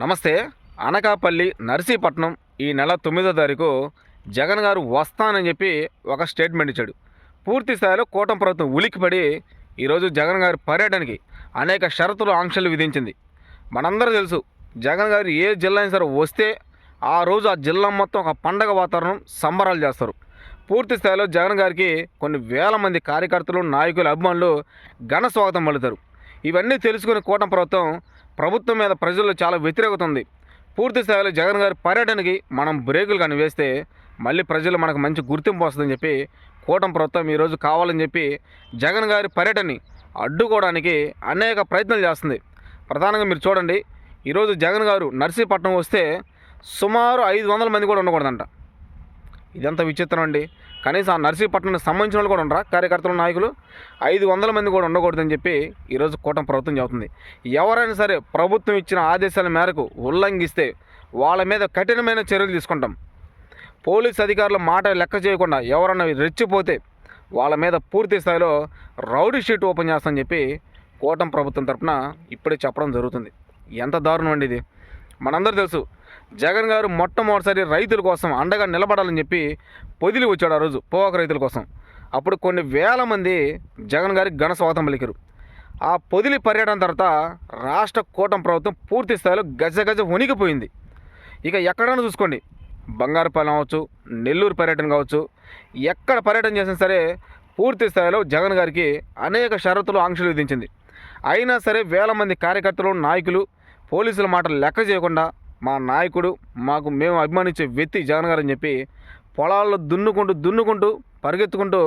నమస్తే. అనకాపల్లి నర్సీపట్నం ఈ నెల తొమ్మిదో తారీఖు జగన్ గారు వస్తానని చెప్పి ఒక స్టేట్మెంట్ ఇచ్చాడు. పూర్తి స్థాయిలో కూటమి ప్రభుత్వం ఉలిక్కిపడి ఈరోజు జగన్ గారి పర్యటనకి అనేక షరతులు ఆంక్షలు విధించింది. మనందరూ తెలుసు జగన్ గారు ఏ జిల్లా అయినా సరే వస్తే ఆ రోజు ఆ జిల్లా మొత్తం ఒక పండగ వాతావరణం సంబరాలు చేస్తారు. పూర్తి స్థాయిలో జగన్ గారికి కొన్ని వేల మంది కార్యకర్తలు నాయకులు అభిమానులు ఘన స్వాగతం పలుతారు ఇవన్నీ తెలుసుకుని కూటమి ప్రభుత్వం ప్రభుత్వం మీద ప్రజల్లో చాలా వ్యతిరేకత ఉంది. పూర్తి స్థాయిలో జగన్ గారి పర్యటనకి మనం బ్రేకులు కానీ వేస్తే మళ్ళీ ప్రజలు మనకు మంచి గుర్తింపు వస్తుందని చెప్పి కూటమి ప్రభుత్వం ఈరోజు కావాలని చెప్పి జగన్ గారి పర్యటనని అడ్డుకోవడానికి అనేక ప్రయత్నాలు చేస్తుంది. ప్రధానంగా మీరు చూడండి ఈరోజు జగన్ గారు నర్సీపట్నం వస్తే సుమారు ఐదు వందల మంది కూడా ఉండకూడదంట. ఇదంతా విచిత్రం అండి. కనీసం ఆ నర్సీపట్నానికి సంబంధించిన వాళ్ళు కూడా ఉండరా? కార్యకర్తలు నాయకులు? ఐదు వందల మంది కూడా ఉండకూడదని చెప్పి ఈరోజు కూటమి ప్రభుత్వం చెబుతుంది. ఎవరైనా సరే ప్రభుత్వం ఇచ్చిన ఆదేశాల మేరకు ఉల్లంఘిస్తే వాళ్ళ మీద కఠినమైన చర్యలు తీసుకుంటాం. పోలీస్ అధికారుల మాట లెక్క చేయకుండా ఎవరన్నా రెచ్చిపోతే వాళ్ళ మీద పూర్తి స్థాయిలో రౌడీ షీట్ ఓపెన్ చేస్తామని చెప్పి కూటమి ప్రభుత్వం తరఫున ఇప్పుడే చెప్పడం జరుగుతుంది. ఎంత దారుణం అండి ఇది? మనందరూ తెలుసు జగన్ గారు మొట్టమొదటిసారి రైతుల కోసం అండగా నిలబడాలని చెప్పి పొదిలి వచ్చాడు ఆ రోజు పోవాక రైతుల కోసం. అప్పుడు కొన్ని వేల మంది జగన్ గారికి ఘన స్వాగతం పలికారు. ఆ పొదిలి పర్యటన తర్వాత రాష్ట్ర కూటమి ప్రభుత్వం పూర్తి స్థాయిలో గజ గజ వణికిపోయింది. ఇక ఎక్కడైనా చూసుకోండి బంగారుపాలెం అవ్వచ్చు నెల్లూరు పర్యటన కావచ్చు ఎక్కడ పర్యటన చేసినా సరే పూర్తి స్థాయిలో జగన్ గారికి అనేక షరతులు ఆంక్షలు విధించింది. అయినా సరే వేల మంది కార్యకర్తలు నాయకులు పోలీసుల మాటలు లెక్క చేయకుండా మా నాయకుడు మాకు మేము అభిమానించే వ్యక్తి జగన్ గారు అని చెప్పి పొలాల్లో దున్నుకుంటూ దున్నుకుంటూ పరిగెత్తుకుంటూ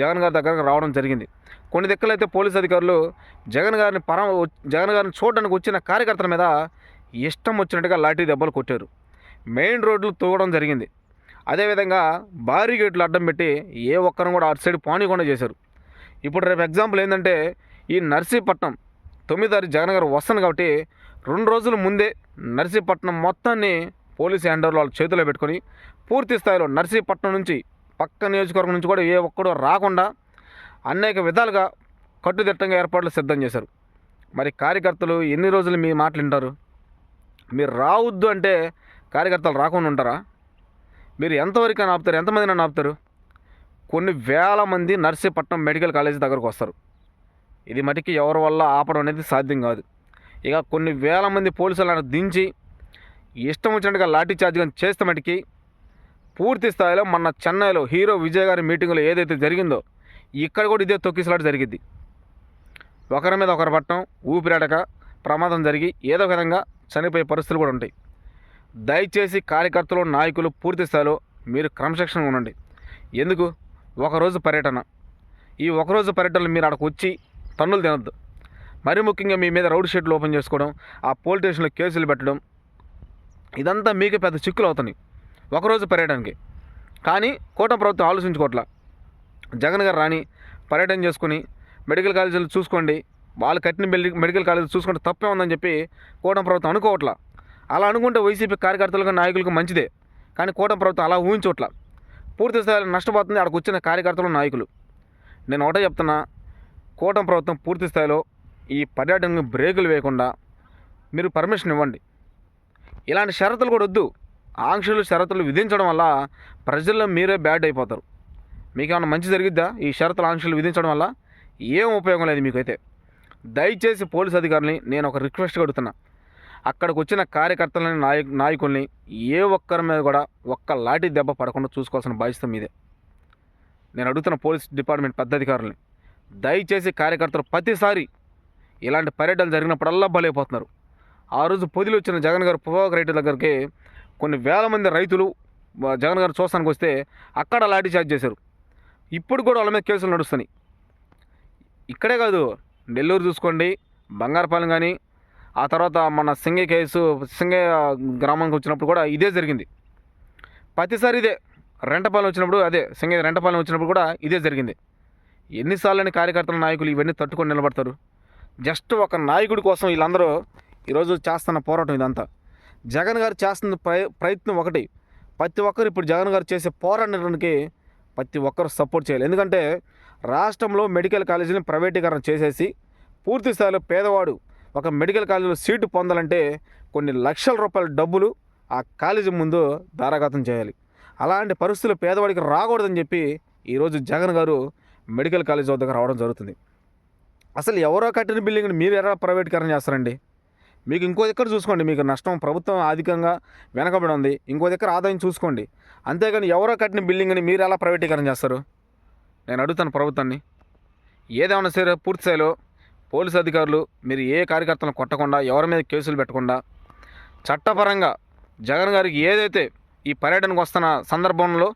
జగన్ గారి దగ్గరకు రావడం జరిగింది. కొన్ని దిక్కలైతే పోలీస్ అధికారులు జగన్ గారిని పరం జగన్ గారిని చూడడానికి వచ్చిన కార్యకర్తల మీద ఇష్టం వచ్చినట్టుగా లాఠీ దెబ్బలు కొట్టారు. మెయిన్ రోడ్లు తూగడం జరిగింది. అదేవిధంగా భారీ గేట్లు అడ్డం పెట్టి ఏ ఒక్కరిని కూడా అటు సైడ్ పానీయకుండా చేశారు. ఇప్పుడు రేపు ఎగ్జాంపుల్ ఏంటంటే ఈ నర్సీపట్నం తొమ్మిదారి తారీఖు జగన్ గారు వస్తాను కాబట్టి రెండు రోజుల ముందే నర్సీపట్నం మొత్తాన్ని పోలీస్ హ్యాండర్లు వాళ్ళ చేతిలో పెట్టుకొని పూర్తి స్థాయిలో నర్సీపట్నం నుంచి పక్క నియోజకవర్గం నుంచి కూడా ఏ ఒక్కడో రాకుండా అనేక విధాలుగా కట్టుదిట్టంగా ఏర్పాట్లు సిద్ధం చేశారు. మరి కార్యకర్తలు ఎన్ని రోజులు మీ మాటలు వింటారు? మీరు రావద్దు అంటే కార్యకర్తలు రాకుండా ఉంటారా? మీరు ఎంతవరకు ఆపుతారు? ఎంతమంది నన్ను ఆపుతారు? కొన్ని వేల మంది నర్సీపట్నం మెడికల్ కాలేజీ దగ్గరకు వస్తారు. ఇది మటుకి ఎవరి వల్ల ఆపడం అనేది సాధ్యం కాదు. ఇక కొన్ని వేల మంది పోలీసులను దించి ఇష్టం వచ్చినట్టుగా లాఠీ చార్జ్ కానీ చేస్తే మటుకి పూర్తి స్థాయిలో మన చెన్నైలో హీరో విజయ్ గారి మీటింగ్లో ఏదైతే జరిగిందో ఇక్కడ కూడా ఇదే తొక్కిసలాట జరిగింది ఒకరి మీద ఒకరు పట్టడం ఊపిరాడక ప్రమాదం జరిగి ఏదో విధంగా చనిపోయే పరిస్థితులు కూడా ఉంటాయి. దయచేసి కార్యకర్తలు నాయకులు పూర్తి స్థాయిలో మీరు క్రమశిక్షణగా ఉండండి. ఎందుకు? ఒకరోజు పర్యటన. ఈ ఒకరోజు పర్యటనలు మీరు అక్కడికి వచ్చి తన్నులు తినద్దు. మరీ ముఖ్యంగా మీ మీద రౌడ్ షీట్లు ఓపెన్ చేసుకోవడం ఆ పోలీస్ స్టేషన్లో కేసులు పెట్టడం ఇదంతా మీకు పెద్ద చిక్కులు అవుతున్నాయి ఒకరోజు పర్యటనకి. కానీ కూటమి ప్రభుత్వం ఆలోచించుకోవట్లా. జగన్ గారు రాని పర్యటన చేసుకుని మెడికల్ కాలేజీలు చూసుకోండి వాళ్ళు కట్టిన మెడి మెడికల్ కాలేజీలు చూసుకుంటే తప్పే ఉందని చెప్పి కూటమి ప్రభుత్వం అనుకోవట్లా. అలా అనుకుంటే వైసీపీ కార్యకర్తలకు నాయకులకు మంచిదే. కానీ కూటమి ప్రభుత్వం అలా ఊహించవట్లా పూర్తి స్థాయిలో నష్టపోతుంది అక్కడికి వచ్చిన కార్యకర్తలు నాయకులు. నేను ఒకటే చెప్తున్నా కూటమి ప్రభుత్వం పూర్తి స్థాయిలో ఈ పర్యటనకు బ్రేకులు వేయకుండా మీరు పర్మిషన్ ఇవ్వండి. ఇలాంటి షరతులు కూడా వద్దు. ఆంక్షలు షరతులు విధించడం వల్ల ప్రజల్లో మీరే బ్యాడ్ అయిపోతారు. మీకు ఏమైనా మంచి జరిగిద్దా? ఈ షరతులు ఆంక్షలు విధించడం వల్ల ఏం ఉపయోగం లేదు మీకైతే. దయచేసి పోలీస్ అధికారులని నేను ఒక రిక్వెస్ట్ అడుగుతున్నా అక్కడికి వచ్చిన కార్యకర్తలని నాయ నాయకుల్ని ఏ ఒక్కరి మీద కూడా ఒక్క లాఠీ దెబ్బ పడకుండా చూసుకోవాల్సిన బాధ్యత మీదే. నేను అడుగుతున్న పోలీస్ డిపార్ట్మెంట్ పెద్ద అధికారులని. దయచేసి కార్యకర్తలు ప్రతిసారి ఇలాంటి పర్యటనలు జరిగినప్పుడల్లా బలైపోతున్నారు. ఆ రోజు పొదిలి వచ్చిన జగన్ గారు పొగాకు రైతు దగ్గరికి కొన్ని వేల మంది రైతులు జగన్ గారు చూస్తానికి వస్తే అక్కడ లాఠీ చార్జ్ చేశారు. ఇప్పుడు కూడా వాళ్ళ మీద కేసులు నడుస్తున్నాయి. ఇక్కడే కాదు నెల్లూరు చూసుకోండి బంగారపాలెం కానీ ఆ తర్వాత మన సింగే కేసు సింగే గ్రామానికి వచ్చినప్పుడు కూడా ఇదే జరిగింది. ప్రతిసారి ఇదే రెంటపాలెం వచ్చినప్పుడు అదే సింగే రెంటపాలెం వచ్చినప్పుడు కూడా ఇదే జరిగింది. ఎన్నిసార్లని కార్యకర్తల నాయకులు ఇవన్నీ తట్టుకొని నిలబడతారు. జస్ట్ ఒక నాయకుడి కోసం వీళ్ళందరూ ఈరోజు చేస్తున్న పోరాటం ఇదంతా. జగన్ గారు చేస్తున్న ప్రయత్నం ఒకటి. ప్రతి ఒక్కరు ఇప్పుడు జగన్ గారు చేసే పోరాటానికి ప్రతి ఒక్కరు సపోర్ట్ చేయాలి. ఎందుకంటే రాష్ట్రంలో మెడికల్ కాలేజీని ప్రైవేటీకరణ చేసేసి పూర్తి స్థాయిలో పేదవాడు ఒక మెడికల్ కాలేజీలో సీటు పొందాలంటే కొన్ని లక్షల రూపాయల డబ్బులు ఆ కాలేజీ ముందు దారాఘాతం చేయాలి. అలాంటి పరిస్థితులు పేదవాడికి రాకూడదని చెప్పి ఈరోజు జగన్ గారు మెడికల్ కాలేజ్ వద్దకు రావడం జరుగుతుంది. అసలు ఎవరో కట్టిన బిల్డింగ్ని మీరు ఎలా ప్రైవేటీకరణ చేస్తారండి? మీకు ఇంకో దగ్గర చూసుకోండి మీకు నష్టం ప్రభుత్వం అధికంగా వెనకబడి ఉంది. ఇంకో దగ్గర ఆదాయం చూసుకోండి. అంతేగాని ఎవరో కట్టిన బిల్డింగ్ని మీరు ఎలా ప్రైవేటీకరణ చేస్తారు? నేను అడుగుతాను ప్రభుత్వాన్ని. ఏదేమైనా సరే పూర్తి స్థాయిలో పోలీసు అధికారులు మీరు ఏ కార్యకర్తలను కొట్టకుండా ఎవరి మీద కేసులు పెట్టకుండా చట్టపరంగా జగన్ గారికి ఏదైతే ఈ పర్యటనకు వస్తున్న సందర్భంలో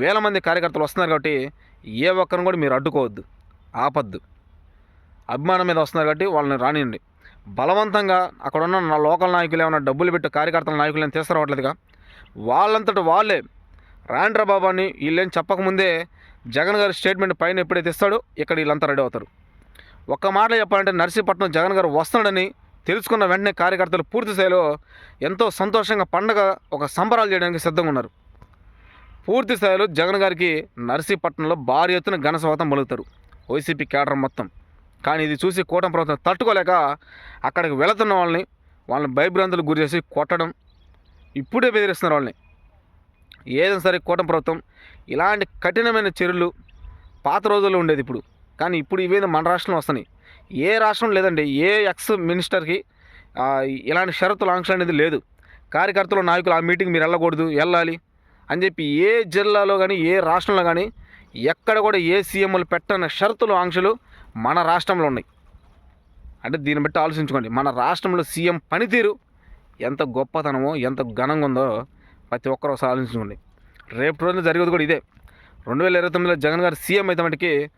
వేల మంది కార్యకర్తలు వస్తున్నారు కాబట్టి ఏ ఒక్కరిని కూడా మీరు అడ్డుకోవద్దు. ఆపద్దు. అభిమానం మీద వస్తున్నారు కాబట్టి వాళ్ళని రానియండి. బలవంతంగా అక్కడ ఉన్న నా లోకల్ నాయకులు ఏమైనా డబ్బులు పెట్టి కార్యకర్తల నాయకులను తీసుకురావట్లేదుగా వాళ్ళంతట వాళ్ళే. రాండ్రా బాబు అని వీళ్ళేం చెప్పకముందే జగన్ గారి స్టేట్మెంట్ పైన ఎప్పుడైతే ఇస్తాడో ఇక్కడ వీళ్ళంతా రెడీ అవుతారు. ఒక్క మాట చెప్పాలంటే నర్సీపట్నం జగన్ గారు వస్తున్నాడని తెలుసుకున్న వెంటనే కార్యకర్తలు పూర్తి స్థాయిలో ఎంతో సంతోషంగా పండగ ఒక సంబరాలు చేయడానికి సిద్ధంగా ఉన్నారు. పూర్తి స్థాయిలో జగన్ గారికి నర్సీపట్నంలో భారీ ఎత్తున ఘన స్వాతం పలుకుతారు. వైసీపీ కేడర్ మొత్తం. కానీ ఇది చూసి కూటమి ప్రభుత్వం తట్టుకోలేక అక్కడికి వెళుతున్న వాళ్ళని వాళ్ళని భయభ్రాంతులకు గురి చేసి కొట్టడం ఇప్పుడే బెదిరిస్తున్నారు వాళ్ళని. ఏదైనా సరే కూటమి ప్రభుత్వం ఇలాంటి కఠినమైన చర్యలు పాత రోజుల్లో ఉండేది ఇప్పుడు. కానీ ఇప్పుడు ఇవేదో మన రాష్ట్రంలో వస్తున్నాయి. ఏ రాష్ట్రం లేదండి ఏ ఎక్స్ మినిస్టర్కి ఇలాంటి షరతులు ఆంక్షలు అనేది లేదు. కార్యకర్తలు నాయకులు ఆ మీటింగ్ మీరు వెళ్ళకూడదు వెళ్ళాలి. అని చెప్పి ఏ జిల్లాలో కానీ ఏ రాష్ట్రంలో కానీ ఎక్కడ కూడా ఏ సీఎంలు పెట్టని షరతులు ఆంక్షలు మన రాష్ట్రంలో ఉన్నాయి. అంటే దీన్ని బట్టి ఆలోచించుకోండి. మన రాష్ట్రంలో సీఎం పనితీరు ఎంత గొప్పతనమో ఎంత ఘనంగా ఉందో ప్రతి ఒక్కరు ఒకసారి ఆలోచించుకోండి. రేపు రోజున జరిగేది కూడా ఇదే. రెండు వేల ఇరవై తొమ్మిదిలో జగన్ గారు సీఎం అయితే మటుకి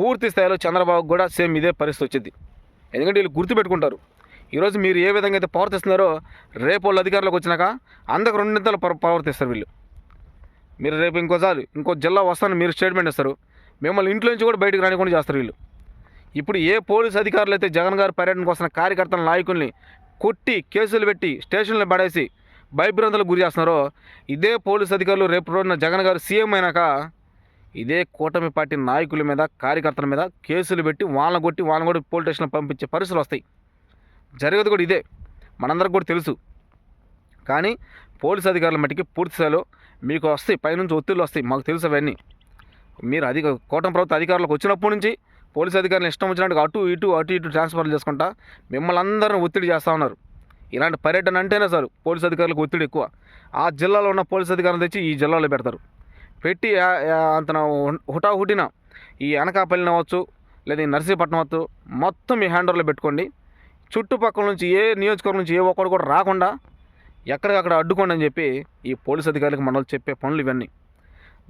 పూర్తి స్థాయిలో చంద్రబాబు కూడా సేమ్ ఇదే పరిస్థితి వచ్చింది. ఎందుకంటే వీళ్ళు గుర్తుపెట్టుకుంటారు. ఈరోజు మీరు ఏ విధంగా అయితే ప్రవర్తిస్తున్నారో రేపు వాళ్ళు అధికారులకు వచ్చినాక అందరికి రెండింతలు ప్ర- ప్రవర్తిస్తారు వీళ్ళు. మీరు రేపు ఇంకోసారి ఇంకో జిల్లా వస్తానని మీరు స్టేట్మెంట్ ఇస్తారు. మిమ్మల్ని ఇంట్లో నుంచి కూడా బయటకు రానికుండా చేస్తారు వీళ్ళు. ఇప్పుడు ఏ పోలీస్ అధికారులు అయితే జగన్ గారి పర్యటనకు వస్తున్న కార్యకర్తల నాయకుల్ని కొట్టి కేసులు పెట్టి స్టేషన్లు పడేసి భయభ్రాంతులకు గురి చేస్తున్నారో ఇదే పోలీస్ అధికారులు రేపు రోజున జగన్ గారు సీఎం అయినాక ఇదే కూటమి పార్టీ నాయకుల మీద కార్యకర్తల మీద కేసులు పెట్టి వాళ్ళని కొట్టి వాళ్ళని కూడా పోలీస్ స్టేషన్లో పంపించే పరిస్థితులు వస్తాయి. జరిగేది కూడా ఇదే. మనందరికి కూడా తెలుసు. కానీ పోలీస్ అధికారుల మట్టికి పూర్తి స్థాయిలో మీకు వస్తాయి పైనుంచి ఒత్తిళ్ళు వస్తాయి. మాకు తెలుసు అవన్నీ. మీరు అధిక కూటమి ప్రభుత్వ అధికారులకు వచ్చినప్పటి నుంచి పోలీస్ అధికారులు ఇష్టం వచ్చినట్టుగా అటు ఇటు అటు ఇటు ట్రాన్స్ఫర్లు చేసుకుంటా మిమ్మల్ని అందరిని ఒత్తిడి చేస్తూ ఉన్నారు. ఇలాంటి పర్యటన అంటేనే సార్ పోలీస్ అధికారులకు ఒత్తిడి ఎక్కువ. ఆ జిల్లాలో ఉన్న పోలీస్ అధికారులు తెచ్చి ఈ జిల్లాలో పెడతారు. పెట్టి అంతన హుటాహుటిన ఈ అనకాపల్లిని అవ్వచ్చు లేదా ఈ నర్సీపట్నం అవ్వచ్చు మొత్తం మీ హ్యాండ్ ఓవర్లో పెట్టుకోండి. చుట్టుపక్కల నుంచి ఏ నియోజకవర్గం నుంచి ఏ ఒక్కడు కూడా రాకుండా ఎక్కడికక్కడ అడ్డుకోండి అని చెప్పి ఈ పోలీస్ అధికారులకు మనల్ని చెప్పే పనులు ఇవన్నీ.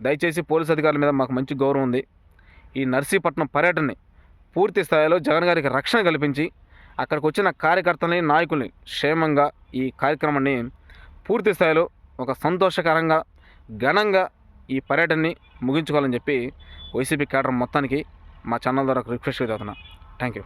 దయచేసి పోలీస్ అధికారుల మీద మాకు మంచి గౌరవం ఉంది. ఈ నర్సీపట్నం పర్యటనని పూర్తి స్థాయిలో జగన్ గారికి రక్షణ కల్పించి అక్కడికి వచ్చిన కార్యకర్తలని నాయకుల్ని క్షేమంగా ఈ కార్యక్రమాన్ని పూర్తి స్థాయిలో ఒక సంతోషకరంగా ఘనంగా ఈ పర్యటనని ముగించుకోవాలని చెప్పి వైసీపీ కేడర్ మొత్తానికి మా ఛానల్ ద్వారా రిక్వెస్ట్ అవుతున్నా థ్యాంక్ యూ